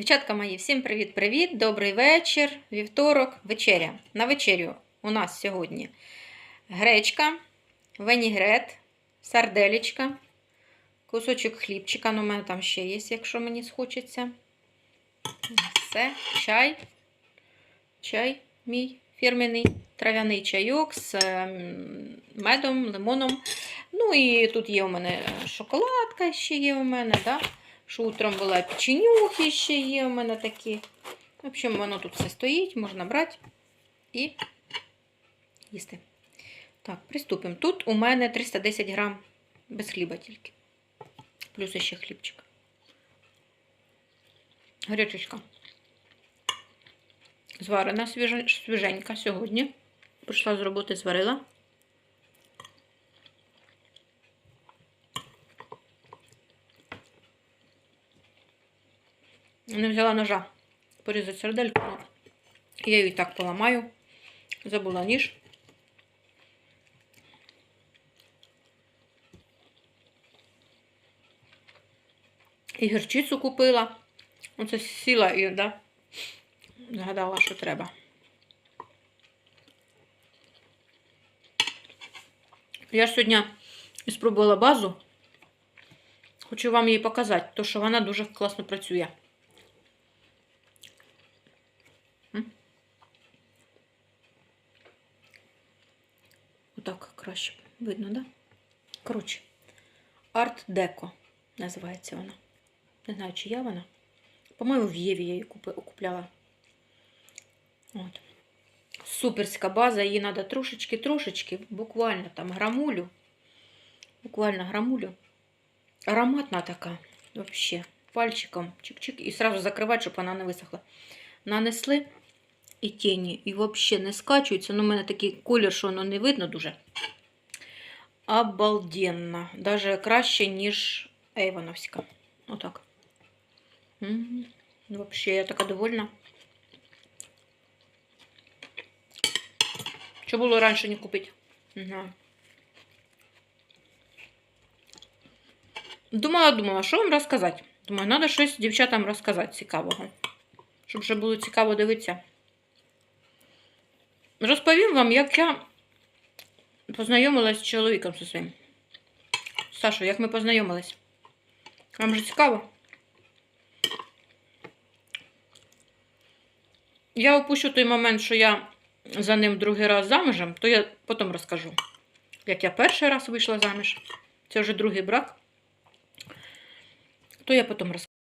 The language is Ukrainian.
Дівчатка мої, всім привіт-привіт! Добрий вечір, вівторок, вечеря. На вечерю у нас сьогодні гречка, венігрет, сарделічка, кусочок хлібчика. Ну, у мене там ще є, якщо мені схочеться. Все, чай. Чай мій фірменний трав'яний чайок з ем, медом, лимоном. Ну і тут є у мене шоколадка ще є у мене, да? Що утром була печенюхи ще є у мене такі. В общем, воно тут все стоїть, можна брати і їсти. Так, приступимо. Тут у мене 310 грам без хліба тільки. Плюс ще хлібчик. Гречечка. Зварена свіженька сьогодні. Прийшла з роботи, зварила. Не взяла ножа порізати сердельку. Я її так поламаю. Забула ніж. І гірчицю купила. Оце сіла і, да, згадала, що треба. Я ж сьогодні спробувала базу. Хочу вам її показати, тому що вона дуже класно працює. Отак краще видно, да? Коротше, Арт Деко називається вона. Не знаю, чи я вона. По-моєму, в Єві я її купляла. От. Суперська база, її треба трошечки-трошечки, буквально там грамулю. Буквально грамулю. Ароматна така. Вообще. Пальчиком чик-чик. І сразу закривати, щоб вона не висохла. Нанесли і тіні. І взагалі не скачується. Ну, у мене такий колір, що воно не видно дуже. Обалденно. Даже краще, ніж Ейвоновська. Отак. Вообще, я така довольна. Що було раніше не купити? Знаю. Думала, думала, що вам розказати. Думаю, треба щось дівчатам розказати цікавого. Щоб вже було цікаво дивитися. Розповім вам, як я познайомилась з чоловіком зі своїм. Сашо, як ми познайомились. Вам же цікаво? Я опущу той момент, що я за ним другий раз замужем, то я потім розкажу. Як я перший раз вийшла заміж. Це вже другий брак. То я потім розкажу.